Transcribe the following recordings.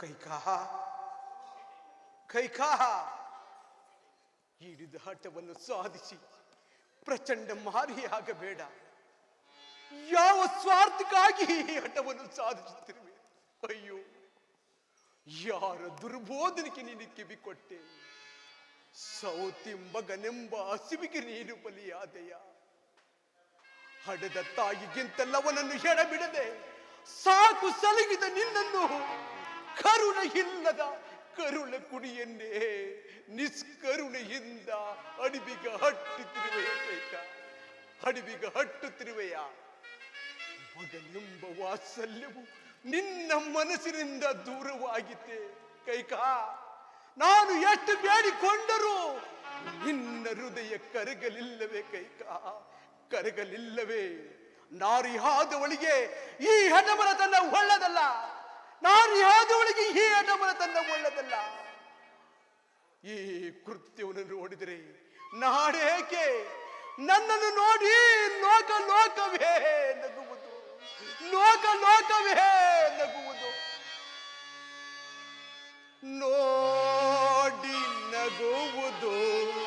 ಕೈಕಾ ಕೈಕಾ ಹಿಡಿದ ಹಠವನ್ನು ಸಾಧಿಸಿ ಪ್ರಚಂಡ ಮಾರಿಯಾಗಬೇಡ ಯಾವ ಸ್ವಾರ್ಥಕ್ಕಾಗಿ ಈ ಹಠವನ್ನು ಸಾಧಿಸುತ್ತಿರುವೆ? ಅಯ್ಯೋ, ಯಾರ ದುರ್ಬೋಧನೆಗೆ ನೀನು ಕಿವಿಕೊಟ್ಟೆ? ಸೌತಿಂಬಗನೆಂಬ ಹಸಿವಿಗೆ ನೀನು ಬಲಿಯಾದೆಯ? ಹಡದ ತಾಯಿಗಿಂತಲ್ಲವನನ್ನು ಎಡಬಿಡದೆ ಸಾಕು ಸಲಗಿದ ನಿನ್ನನ್ನು ಕರುಣೆ ಇಲ್ಲದ ಕರುಣ ಕುಡಿಯನ್ನೇ ನಿಸ್ಕರುಣೆಯಿಂದ ಅಡಿಬಿಗ ಹಟ್ಟುತ್ತಿರುವೆಯ ಕೈಕ ಅಡಿಬಿಗ ಹಟ್ಟುತ್ತಿರುವೆಯ ಮಗನೆಂಬ ವಾತ್ಸಲ್ಯವು ನಿನ್ನ ಮನಸ್ಸಿನಿಂದ ದೂರವಾಗಿತ್ತೆ ಕೈಕಾ, ನಾನು ಎಷ್ಟು ಬೇಡಿಕೊಂಡರೂ ನಿನ್ನ ಹೃದಯ ಕರಗಲಿಲ್ಲವೇ ಕೈಕಾ, ಕರಗಲಿಲ್ಲವೇ. ನಾರಿಯಾದವಳಿಗೆ ಈ ಹಠಮರತನ ಒಳ್ಳದಲ್ಲ. ನಾರಿಯಾದವಳಿಗೆ ಈ ತನ್ನ ಒಳ್ಳದಲ್ಲ? ಈ ಕೃತ್ಯವನ್ನು ನೋಡಿದರೆ ನಾಡೇಕೆ ನನ್ನನ್ನು ನೋಡಿ ಲೋಕ ಲೋಕವೇ ನಗುವುದು. ಲೋಕ ಲೋಕವೇ ನಗುವುದು. ನೋಡಿ ನಗುವುದು.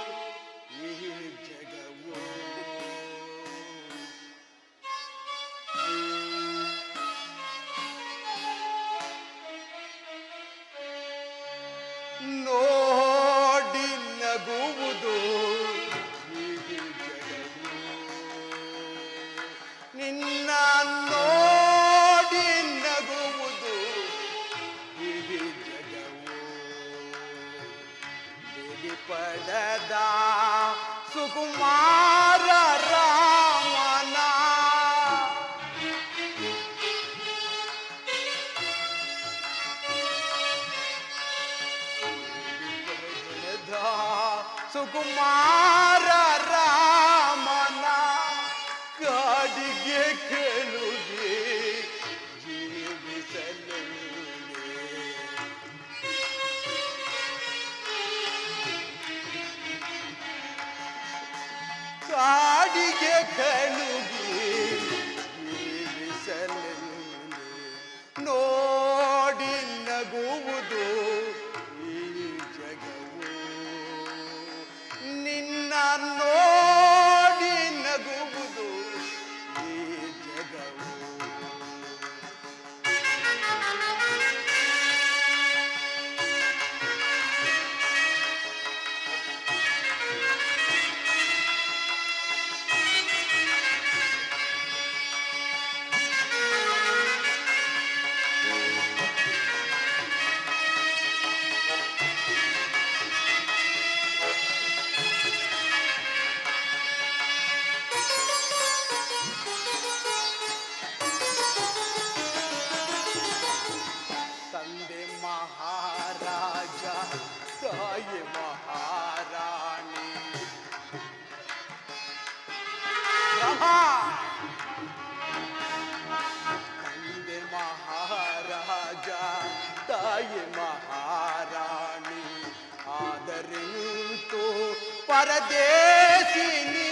desse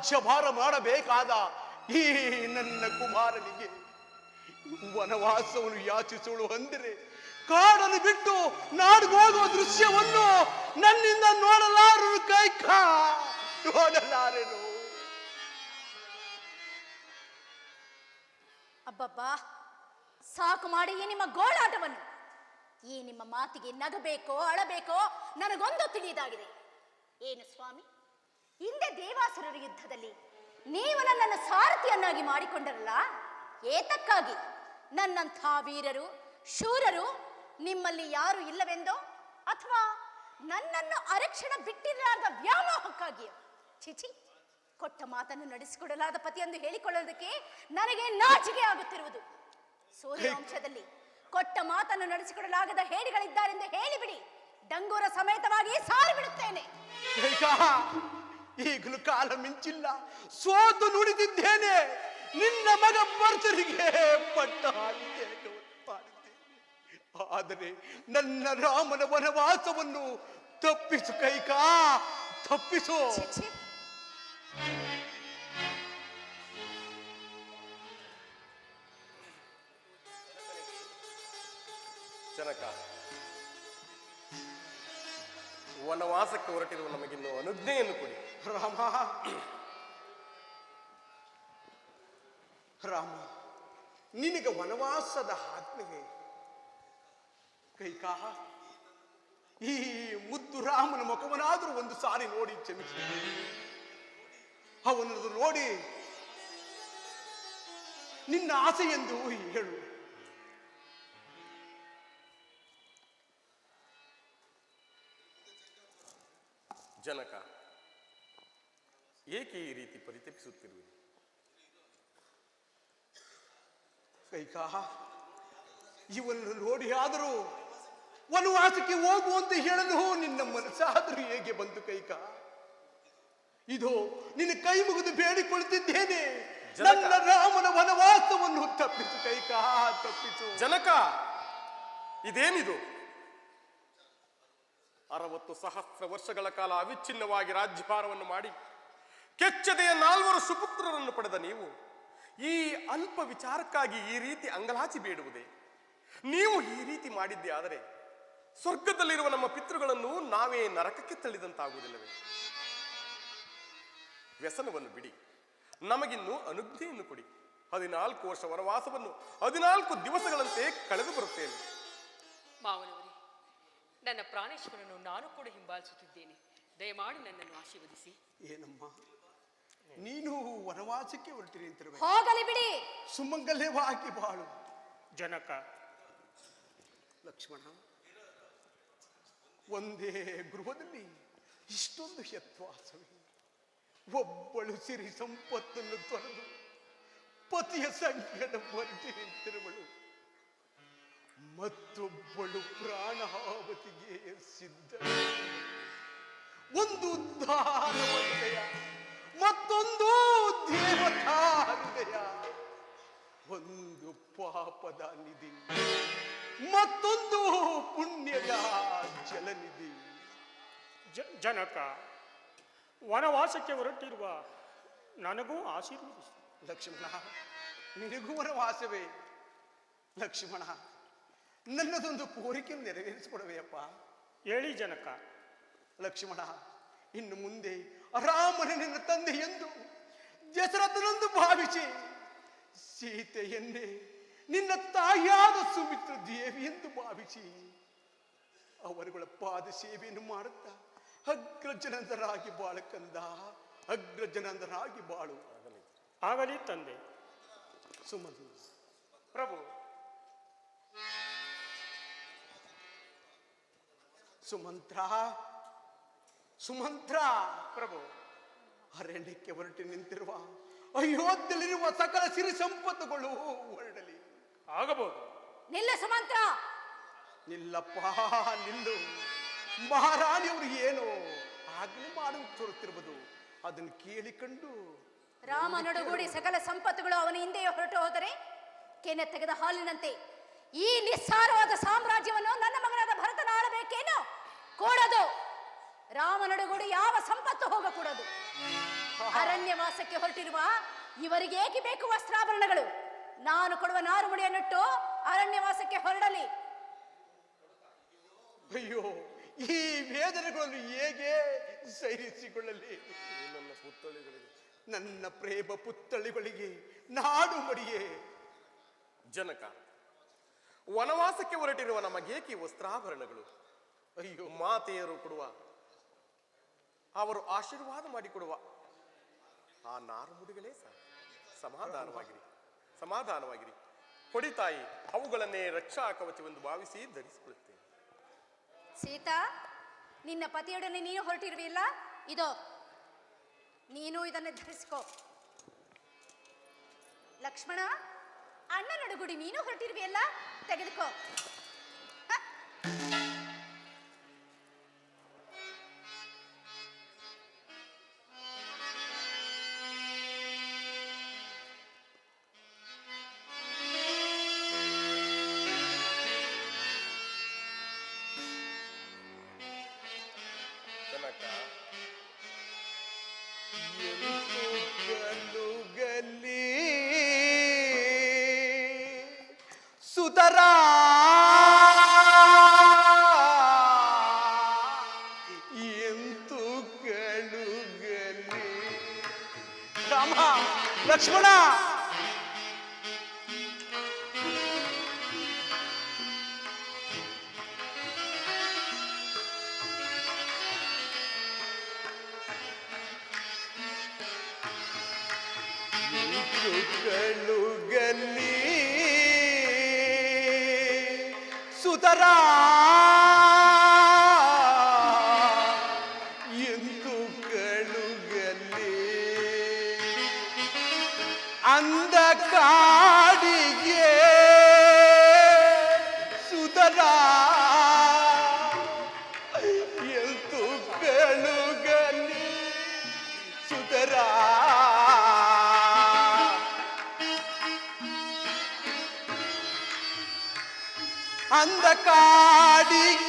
ರಾಜ್ಯಭಾರ ಮಾಡಬೇಕಾದ ಈ ನನ್ನ ಕುಮಾರನಿಗೆ ವನವಾಸವನ್ನು ಯಾಚಿಸೋಳು ಅಂದರೆ ಕಾಡನ್ನು ಬಿಟ್ಟು ನಾಡ್ಗೋಗುವ ದೃಶ್ಯವನ್ನು ನನ್ನಿಂದ ನೋಡಲಾರು ಕೈಕ? ನೋಡಲಾರರು. ಅಬ್ಬಬ್ಬಾ, ಸಾಕು ಮಾಡಿ ಈ ನಿಮ್ಮ ಗೋಳಾಟವನ್ನು. ಈ ನಿಮ್ಮ ಮಾತಿಗೆ ನಗಬೇಕೋ, ಅಳಬೇಕೋ, ನನಗೊಂದು ತಿಳಿಯದಾಗಿದೆ ಏನು ಸ್ವಾಮಿ? ಹಿಂದೆ ದೇವಾಸುರರ ಯುದ್ಧದಲ್ಲಿ ನೀವು ನನ್ನನ್ನು ಸಾರಥಿಯನ್ನಾಗಿ ಮಾಡಿಕೊಂಡರಲ್ಲ? ಏತಕ್ಕಾಗಿ? ನನ್ನಂಥ ವೀರರು, ಶೂರರು ನಿಮ್ಮಲ್ಲಿ ಯಾರು ಇಲ್ಲವೆಂದೋ ಅಥವಾ ನನ್ನನ್ನು ಅರಕ್ಷಣ ಬಿಟ್ಟಿರಲಾರದ ವ್ಯಾಮೋಹಕ್ಕಾಗಿ? ಚಿಚಿ ಕೊಟ್ಟ ಮಾತನ್ನು ನಡೆಸಿಕೊಡಲಾದ ಪತಿಯೆಂದು ಹೇಳಿಕೊಳ್ಳೋದಕ್ಕೆ ನನಗೆ ನಾಚಿಕೆ ಆಗುತ್ತಿರುವುದು. ಸೂರ್ಯವಂಶದಲ್ಲಿ ಕೊಟ್ಟ ಮಾತನ್ನು ನಡೆಸಿಕೊಡಲಾಗದ ಹೇಡಿಗಳಿದ್ದಾರೆಂದು ಹೇಳಿಬಿಡಿ. ಡಂಗೂರ ಸಮೇತವಾಗಿ ಸಾರಿ ಬಿಡುತ್ತೇನೆ ಈಗಲೂ ಕಾಲ ಮಿಂಚಿಲ್ಲ. ಸೋತು ನುಡಿದಿದ್ದೇನೆ. ನಿನ್ನ ಮಗ ಭರ್ತರಿಗೆ ಪಟ್ಟ ಆದರೆ ನನ್ನ ರಾಮನ ವನವಾಸವನ್ನು ತಪ್ಪಿಸು ಕೈಕಾ ತಪ್ಪಿಸು. ಚರಕ ಜನಕ ವನವಾಸಕ್ಕೆ ಹೊರಟಿರುವ ನಮಗಿನ್ನು ಅನುಜ್ಞೆಯನ್ನು ಕೊಡಿ. ರಾಮ ರಾಮ ನಿನಗೆ ವನವಾಸದ ಆಜ್ಞೆಗೆ ಕೈಕಾ, ಈ ಮುದ್ದು ರಾಮನ ಮುಖವನಾದರೂ ಒಂದು ಸಾರಿ ನೋಡಿ ಕ್ಷಮಿಸಿ. ಅವನದು ನೋಡಿ ನಿನ್ನ ಆಸೆ ಎಂದು ಹೇಳು. ಜನಕ ಏಕೆ ಈ ರೀತಿ ಪರಿತಪಿಸುತ್ತಿರುವುದು? ಕೈಕಾ ಇವನ್ನು ನೋಡಿ ಆದರೂ ವನವಾಸಕ್ಕೆ ಹೋಗು ಅಂತ ಹೇಳಲು ನಿನ್ನ ಮನಸ್ಸಾದರೂ ಹೇಗೆ ಬಂತು ಕೈಕಾ? ಇದು ನಿನ್ನ ಕೈ ಮುಗಿದು ಬೇಡಿಕೊಳ್ಳುತ್ತಿದ್ದೇನೆ. ನನ್ನ ರಾಮನ ವನವಾಸವನ್ನು ತಪ್ಪಿಸು ಕೈಕಾ ತಪ್ಪಿಸು. ಜನಕ ಇದೇನಿದು? ಅರವತ್ತು ಸಹಸ್ರ ವರ್ಷಗಳ ಕಾಲ ಅವಿಚ್ಛಿನ್ನವಾಗಿ ರಾಜ್ಯಭಾರವನ್ನು ಮಾಡಿ ಕೆಚ್ಚದೆಯ ನಾಲ್ವರು ಸುಪುತ್ರರನ್ನು ಪಡೆದ ನೀವು ಈ ಅಲ್ಪ ವಿಚಾರಕ್ಕಾಗಿ ಈ ರೀತಿ ಅಂಗಲಾಚಿ ಬೇಡುವುದೇ? ನೀವು ಈ ರೀತಿ ಮಾಡಿದ್ದೇ ಆದರೆ ಸ್ವರ್ಗದಲ್ಲಿರುವ ನಮ್ಮ ಪಿತೃಗಳನ್ನು ನಾವೇ ನರಕಕ್ಕೆ ತಳ್ಳಿದಂತಾಗುವುದಿಲ್ಲವೇ? ವ್ಯಸನವನ್ನು ಬಿಡಿ ನಮಗಿನ್ನು ಅನುಜ್ಞೆಯನ್ನು ಕೊಡಿ. ಹದಿನಾಲ್ಕು ವರ್ಷ ವನವಾಸವನ್ನು ಹದಿನಾಲ್ಕು ದಿವಸಗಳಂತೆ ಕಳೆದು ಬರುತ್ತೇನೆ. ಮಾವನವರೇ ನನ್ನ ಪ್ರಾಣೇಶ್ವರನ್ನು ನಾನು ಕೂಡ ಹಿಂಬಾಲಿಸುತ್ತಿದ್ದೇನೆ. ದಯಮಾಡಿ ನನ್ನನ್ನು ಆಶೀರ್ವದಿಸಿ. ಏನಮ್ಮ? ನೀನು ವನವಾಸಕ್ಕೆ ಹೊರಟಿರಿ ಅಂತಿರಬೇಕು ಹೋಗಲಿ ಬಿಡಿ. ಸುಮಂಗಲ್ಯವಾಗಿ ಬಾಳು. ಜನಕ. ಲಕ್ಷ್ಮಣ ಒಂದೇ ಗೃಹದಲ್ಲಿ ಇಷ್ಟೊಂದು ಯತ್ವಾಸವೇ. ಒಬ್ಬಳು ಸಿರಿ ಸಂಪತ್ತನ್ನು ತೊರೆದು ಪತಿಯ ಸಂಕಟ ಹೊರಟಿ ನಿಂತಿರುವಳು ಮತ್ತೊಬ್ಬಳು ಪ್ರಾಣಾವತಿಗೆ ಸಿದ್ಧ. ಒಂದು ಉದ್ಧಾರ ಹೃದಯ ಮತ್ತೊಂದು ದೇವತಾ ಹೃದಯ ಒಂದು ಪಾಪದ ನಿಧಿ. ಮತ್ತೊಂದು ಪುಣ್ಯದ ಜಲನಿಧಿ. ಜನಕ ವನವಾಸಕ್ಕೆ ಹೊರಟಿರುವ ನನಗೂ ಆಶೀರ್ವದಿಸಿ. ಲಕ್ಷ್ಮಣ ನಿನಗೂ ವನವಾಸವೇ. ಲಕ್ಷ್ಮಣ ನನ್ನದೊಂದು ಕೋರಿಕೆ ನೆರವೇರಿಸಿಕೊಡವೆಯಪ್ಪ. ಹೇಳಿ ಜನಕ. ಲಕ್ಷ್ಮಣ ಇನ್ನು ಮುಂದೆ ರಾಮನ ನಿನ್ನ ತಂದೆ ಎಂದು ದಶರಥನಂದು ಭಾವಿಸಿ ಸೀತೆಯನ್ನೇ ನಿನ್ನ ತಾಯಿಯಾದ ಸುಮಿತ್ರ ದೇವಿ ಎಂದು ಭಾವಿಸಿ ಅವರುಗಳ ಪಾದ ಸೇವೆಯನ್ನು ಮಾಡುತ್ತಾ ಅಗ್ರಜನಂದರಾಗಿ ಬಾಳಕಂದ ಅಗ್ರಜನಂದರಾಗಿ ಬಾಳು. ಆಗಲಿ ತಂದೆ. ಸುಮಧು ಪ್ರಭು. ಸುಮಂತ್ರ ಸುಮಂತ್ರ ಪ್ರಭು ಅರಣ್ಯಕ್ಕೆ ಹೊರಟಿ ನಿಂತಿರುವ ಅಯೋಧ್ಯೆಯಲ್ಲಿರುವ ಸಕಲ ಸಿರಿ ಸಂಪತ್ತುಗಳು ಹೊರಡಲಿ. ಆಗಬಹುದು. ನಿಲ್ಲ ಸುಮಂತ್ರ. ನಿಲ್ಲಪ್ಪ ನಿಲ್ಲು. ಮಹಾರಾಣಿಯವರು ಏನು ಆಗಲೇ ಮಾಡು ತೋರುತ್ತಿರುವುದು ಅದನ್ನು ಕೇಳಿಕೊಂಡು ರಾಮ ನಡುಗೂಡಿ ಸಕಲ ಸಂಪತ್ತುಗಳು ಅವನ ಹಿಂದೆಯೇ ಹೊರಟು ಹೋದರೆ ಕೆನೆ ತೆಗೆದ ಹಾಲಿನಂತೆ ಈ ನಿಸ್ಸಾರವಾದ ಸಾಮ್ರಾಜ್ಯವನ್ನು ನನ್ನ ಮಗನಾದ ಭರತನ ಆಳಬೇಕೇನು ಕೂಡದು. ರಾಮ ನಡುಗೂಡಿ ಯಾವ ಸಂಪತ್ತು ಹೋಗಕೂಡದು? ಅರಣ್ಯವಾಸಕ್ಕೆ ಹೊರಟಿರುವ ಇವರಿಗೆ ಏಕೆ ಬೇಕು ವಸ್ತ್ರಾಭರಣಗಳು? ನಾನು ಕೊಡುವ ನಾರುಮುಡಿಯನ್ನಿಟ್ಟು ಅರಣ್ಯವಾಸಕ್ಕೆ ಹೊರಡಲಿ. ಅಯ್ಯೋ ಈ ವೇದನೆಗಳನ್ನು ಹೇಗೆ ಸೈರಿಸಿಕೊಳ್ಳಲಿ? ನನ್ನ ಪುತ್ಥಳಿಗಳಿಗೆ. ನನ್ನ ಪ್ರೇಮ ಪುತ್ತಳಿಗಳಿಗೆ ನಾಡು ಮಡಿಯೇ. ಜನಕ ವನವಾಸಕ್ಕೆ ಹೊರಟಿರುವ ನಮಗೇಕೆ ವಸ್ತ್ರಾಭರಣಗಳು? ಅಯ್ಯೋ. ಮಾತೆಯರು ಕೊಡುವ ಅವರು ಆಶೀರ್ವಾದ ಮಾಡಿಕೊಡುವ ಆ ನಾರುಮುಡಿಗಳೇ ಸಾಕು ಸಮಾಧಾನವಾಗಿರಿ. ಸಮಾಧಾನವಾಗಿರಿ. ಕೊಡಿ ತಾಯಿ, ಅವುಗಳನ್ನೇ ರಕ್ಷಾ ಕವಚವೆಂದು ಭಾವಿಸಿ ಧರಿಸಿಕೊಳ್ಳುತ್ತೇನೆ. ಸೀತಾ, ನಿನ್ನ ಪತಿಯೊಡನೆ ನೀನು ಹೊರಟಿರುವಿಲ್ಲ ಇದೋ, ನೀನು ಇದನ್ನು ಧರಿಸ್ಕೋ. ಲಕ್ಷ್ಮಣ ಅಣ್ಣ ನಡುಗುಡಿ ನೀನು ಹೊರಟಿರುವಿಯಲ್ಲ? ತೆಗೆದುಕೋ. ಅಂದ ಕಾಡಿಗೆ ಸುತರಾ ಎಂದು ಕಳುಗಲ್ಲಿ ಸುತರಾ அந்த காடியே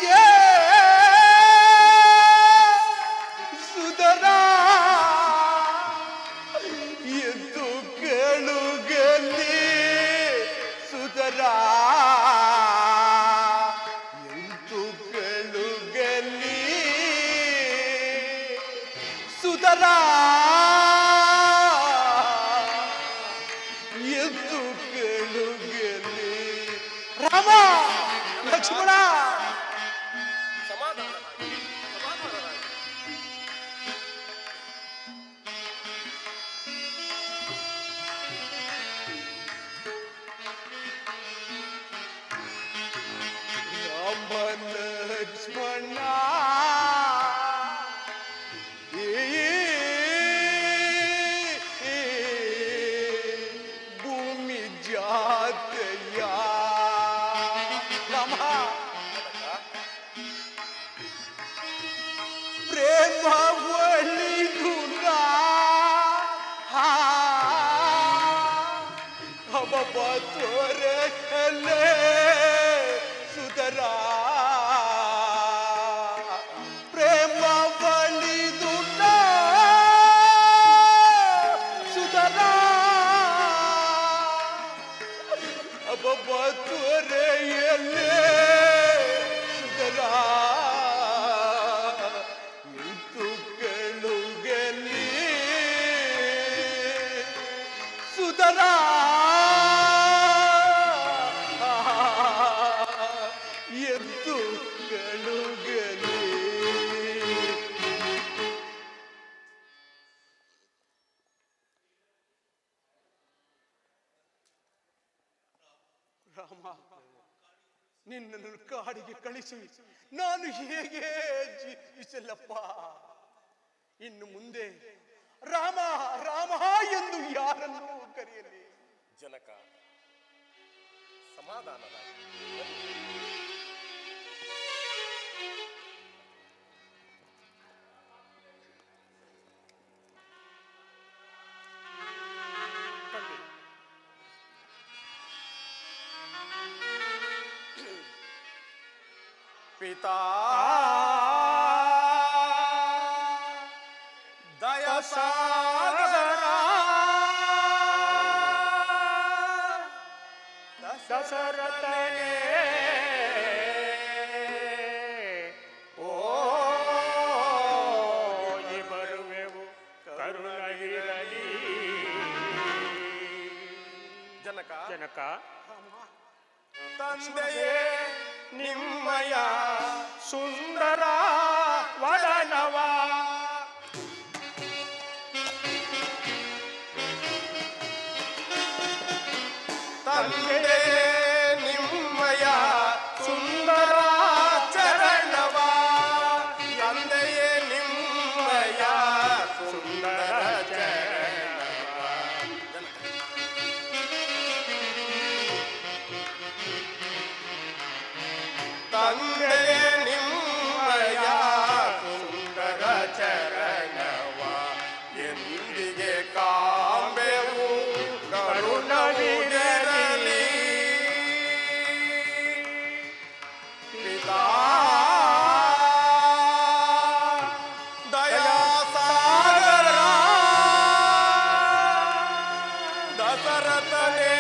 ರಾಮ ಲಕ್ಷ್ಮಣ ಸಮಾಧಾನವಾಗಿ ರಾಮ ಎಂದು ಯಾರನ್ನು Hallelujah. ದಶರಥನೇ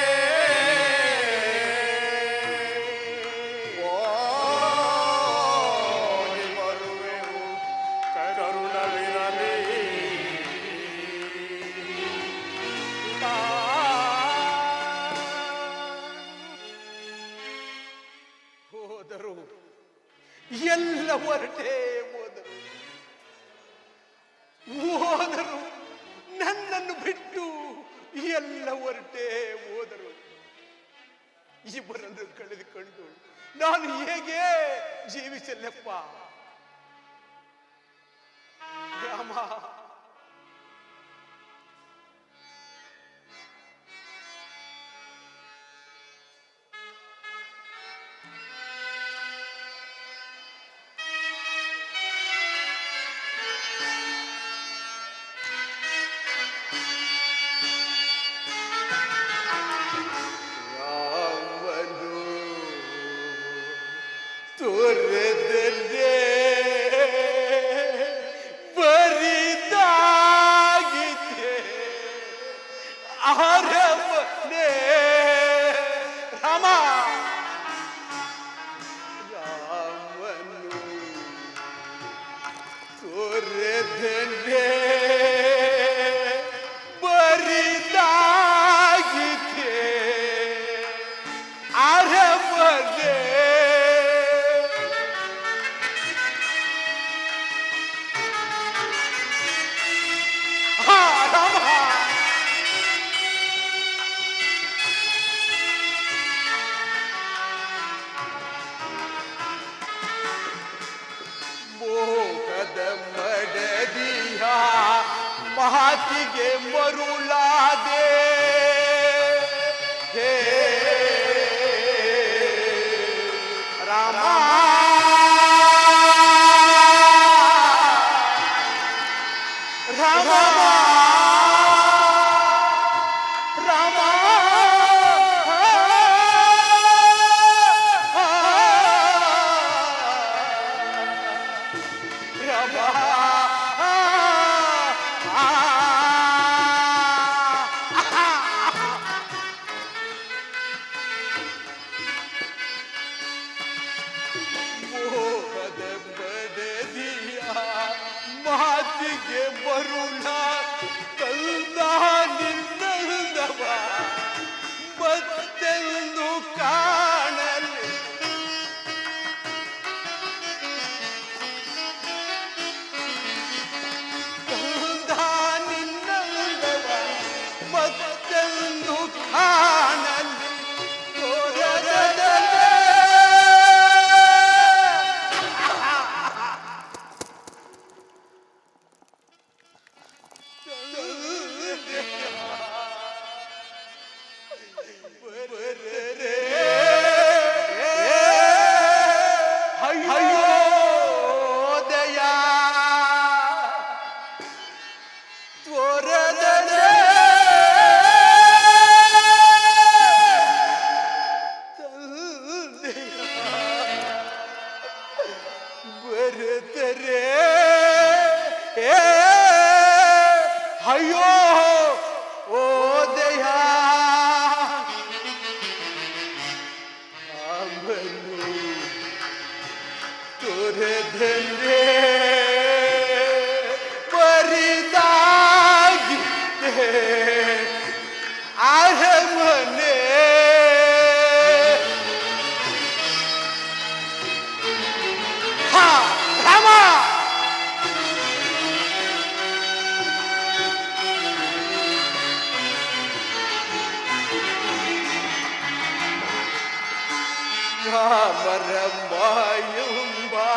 தாமரம் வாழும்பா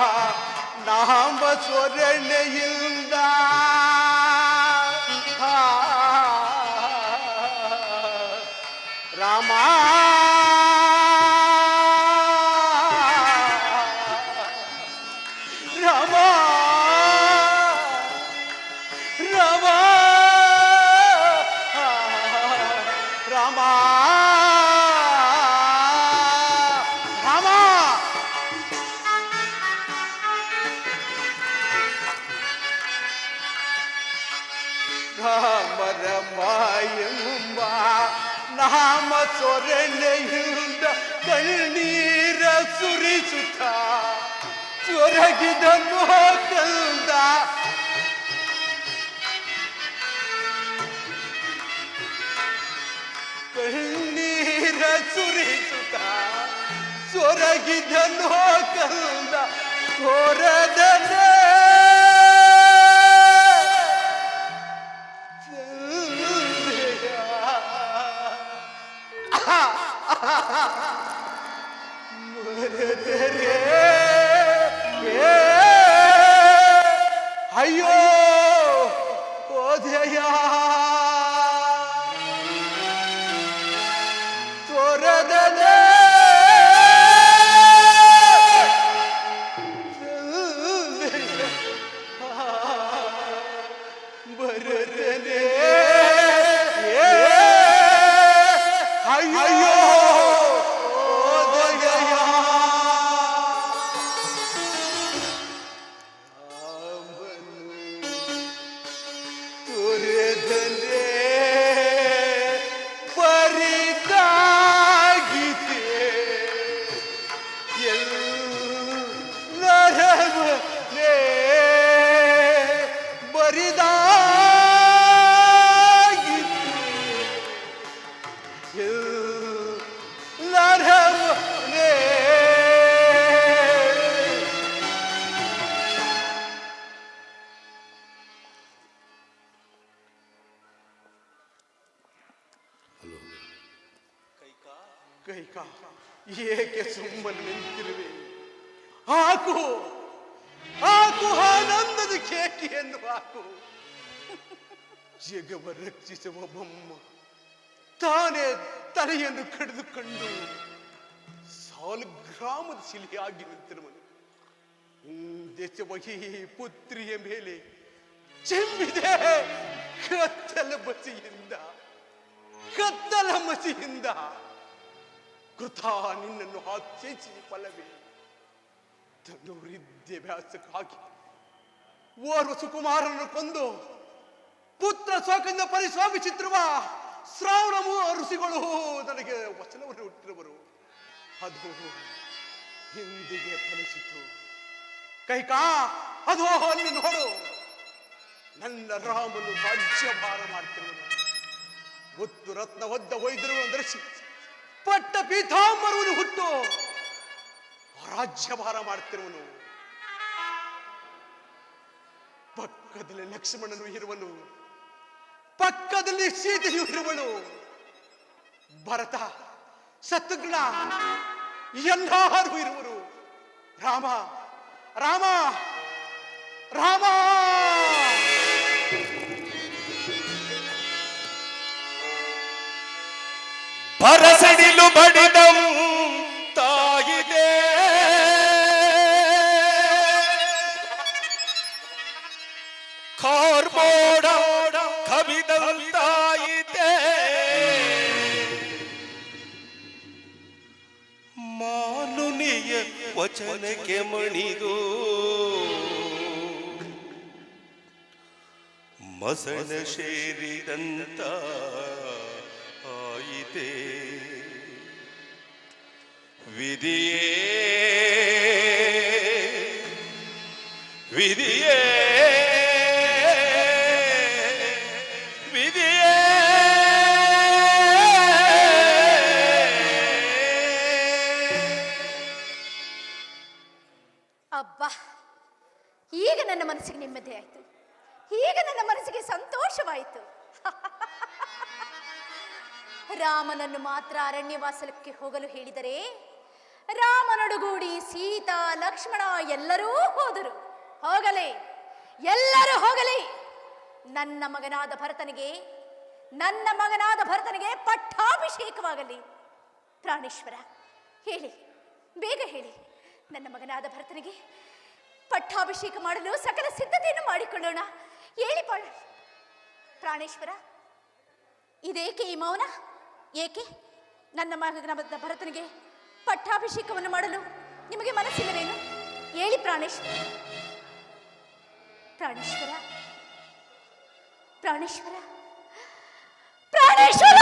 நாம சொரணையில் தான் ಸೊರಗಿದನು ಕಂದ ಕಣ್ಣೀರ ಸುರಿಸುತ್ತ ಸೊರಗಿದನು ಕಂದ ಸೊರದನೆ ಅಯ್ಯೋ ಓದಯ ತೋರದನೆ ಸುಮ್ಮನೆ ನಿಂತಿರುವೆ. ಹಾಕು ಹಾಕು, ಆನಂದದ ಎಂದು ಹಾಕು. ಜಗವ ರಕ್ಷಿಸುವ ಬೊಮ್ಮ ತಾನೇ ತಲೆಯನ್ನು ಕಡಿದುಕೊಂಡು ಸಾಲು ಗ್ರಾಮದ ಶಿಲೆಯಾಗಿ ನಿಂತಿರುವನು. ದೇಶವಹಿ ಪುತ್ರಿಯ ಮೇಲೆ ಚೆಂಬಿದೆ ಕತ್ತಲ ಬಸಿಯಿಂದ, ಕತ್ತಲ ಮಸಿಯಿಂದ. ಕೃತ, ನಿನ್ನನ್ನು ಆಚೇಚಿ ಫಲವೇ ತನ್ನ ವಿದ್ಯಾಭ್ಯಾಸಕ್ಕಾಗಿ ಓರ್ವ ಸುಕುಮಾರನನ್ನು ಕೊಂದು ಪುತ್ರ ಪರಿಶೋಭ ಚಿತ್ರವಾ, ಶ್ರಾವಣ ಋಷಿಗಳು ನನಗೆ ವಚನವನ್ನು ಹುಟ್ಟಿರುವರು. ಅದು ಹಿಂದಿಗೆ ಫಲಿಸಿತು. ಕೈಕಾ, ಅದು ಅಲ್ಲಿ ನೋಡು ನನ್ನ ರಾಮನು ರಾಜ್ಯಭಾರ ಮಾಡ್ತಿರುವನು. ಮುತ್ತು ರತ್ನ ಒದ್ದ ಒಯ್ದಿರುವ ದರ್ಶಿ ಪಟ್ಟ ಪೀತಾಂಬರವನ್ನು ಹುಟ್ಟು ರಾಜ್ಯಭಾರ ಮಾಡ್ತಿರುವನು. ಪಕ್ಕದಲ್ಲಿ ಲಕ್ಷ್ಮಣನು ಇರುವನು. ಪಕ್ಕದಲ್ಲಿ ಸೀತೆಯು ಇರುವಳು ಭರತ ಶತ್ರುಘ್ನ ಎಲ್ಲರೂ ಇರುವರು. ರಾಮ ರಾಮ ರಾಮ. ಹೊರಸಡಿಲು ಬಡಿದ ತಾಯಿದೆ ಕಾರ್ಮೋಡ ಕವಿದ ತಾಯಿದೆ ಮಾನುನಿಯ ವಚನಕ್ಕೆ ಮಣಿದು. ಮಸಣ ಸೇರಿದಂತ ಆಯಿತೆ ವಿಧಿಯೇ ವಿಧಿಯೇ ವಿಧಿಯೇ ಅಬ್ಬಾ ಈಗ ನನ್ನ ಮನಸ್ಸಿಗೆ ನೆಮ್ಮದಿ ಆಯಿತು ಈಗ ನನ್ನ ಮನಸ್ಸಿಗೆ ಸಂತೋಷವಾಯಿತು ರಾಮನನ್ನು ಮಾತ್ರ ಅರಣ್ಯವಾಸಲಕ್ಕೆ ಹೋಗಲು ಹೇಳಿದರೆ ರಾಮನೊಡಗೂಡಿ ಸೀತಾ, ಲಕ್ಷ್ಮಣ ಎಲ್ಲರೂ ಹೋದರು. ಹೋಗಲಿ, ಎಲ್ಲರೂ ಹೋಗಲಿ. ನನ್ನ ಮಗನಾದ ಭರತನಿಗೆ, ನನ್ನ ಮಗನಾದ ಭರತನಿಗೆ ಪಟ್ಟಾಭಿಷೇಕವಾಗಲಿ. ಪ್ರಾಣೇಶ್ವರ, ಹೇಳಿ, ಬೇಗ ಹೇಳಿ. ನನ್ನ ಮಗನಾದ ಭರತನಿಗೆ ಪಟ್ಟಾಭಿಷೇಕ ಮಾಡಲು ಸಕಲ ಸಿದ್ಧತೆಯನ್ನು ಮಾಡಿಕೊಳ್ಳೋಣ. ಹೇಳಿ ಪ್ರಾಣೇಶ್ವರ, ಇದೇಕೆ ಈ ಮೌನ? ಏಕೆ? ನನ್ನ ಮಗನ ಭರತನಿಗೆ ಪಟ್ಟಾಭಿಷೇಕವನ್ನು ಮಾಡಲು ನಿಮಗೆ ಮನಸ್ಸಿಲ್ಲವೇನು? ಹೇಳಿ ಪ್ರಾಣೇಶ್ ಪ್ರಾಣೇಶ್ವರ ಪ್ರಾಣೇಶ್ವರ ಪ್ರಾಣೇಶ್ವರ!